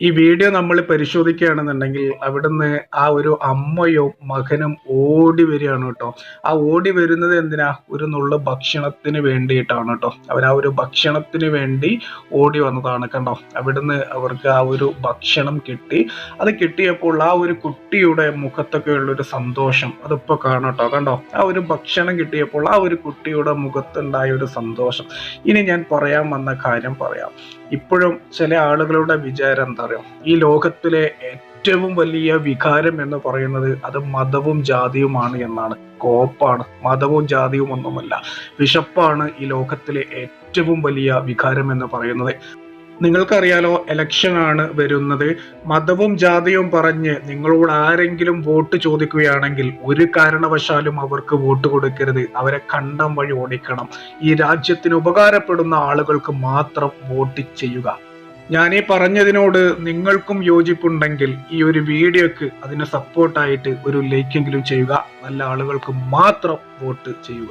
ഈ വീഡിയോ നമ്മൾ പരിശോധിക്കുകയാണെന്നുണ്ടെങ്കിൽ അവിടുന്ന് ആ ഒരു അമ്മയും മകനും ഓടി വരികയാണ് കേട്ടോ. ആ ഓടി വരുന്നത് എന്തിനാ? ഒരു നുള്ള ഭക്ഷണത്തിന് വേണ്ടിയിട്ടാണ് കേട്ടോ. അവർ ആ ഒരു ഭക്ഷണത്തിന് വേണ്ടി ഓടി വന്നതാണ് കണ്ടോ? അവിടുന്ന് അവർക്ക് ആ ഒരു ഭക്ഷണം കിട്ടി. അത് കിട്ടിയപ്പോൾ ആ ഒരു കുട്ടിയുടെ മുഖത്തൊക്കെ ഉള്ള ഒരു സന്തോഷം അതിപ്പോ കേട്ടോ. കണ്ടോ? ആ ഒരു ഭക്ഷണം കിട്ടിയപ്പോൾ ആ ഒരു കുട്ടിയുടെ മുഖത്തുണ്ടായ ഒരു സന്തോഷം. ഇനി ഞാൻ പറയാൻ വന്ന കാര്യം പറയാം. ഇപ്പോഴും ചില ആളുകളുടെ വിചാരം എന്താ? പറയുക ഈ ലോകത്തിലെ ഏറ്റവും വലിയ വികാരം എന്ന് പറയുന്നത് അത് മതവും ജാതിയുമാണ് എന്നാണ്. കോപ്പാണ്. മതവും ജാതിയും ഒന്നുമല്ല. വിശപ്പാണ് ഈ ലോകത്തിലെ ഏറ്റവും വലിയ വികാരം എന്ന് പറയുന്നത്. നിങ്ങൾക്കറിയാലോ ആണ് വരുന്നത്. മതവും ജാതിയും പറഞ്ഞ് നിങ്ങളോട് ആരെങ്കിലും വോട്ട് ചോദിക്കുകയാണെങ്കിൽ ഒരു കാരണവശാലും അവർക്ക് വോട്ട് കൊടുക്കരുത്. അവരെ കണ്ടം വഴി ഓടിക്കണം. ഈ രാജ്യത്തിന് ഉപകാരപ്പെടുന്ന ആളുകൾക്ക് മാത്രം വോട്ട് ചെയ്യുക. ഞാൻ ഈ പറഞ്ഞതിനോട് നിങ്ങൾക്കും യോജിപ്പുണ്ടെങ്കിൽ ഈ ഒരു വീഡിയോക്ക് അതിന് സപ്പോർട്ടായിട്ട് ഒരു ലൈക്കെങ്കിലും ചെയ്യുക. നല്ല ആളുകൾക്ക് മാത്രം വോട്ട് ചെയ്യുക.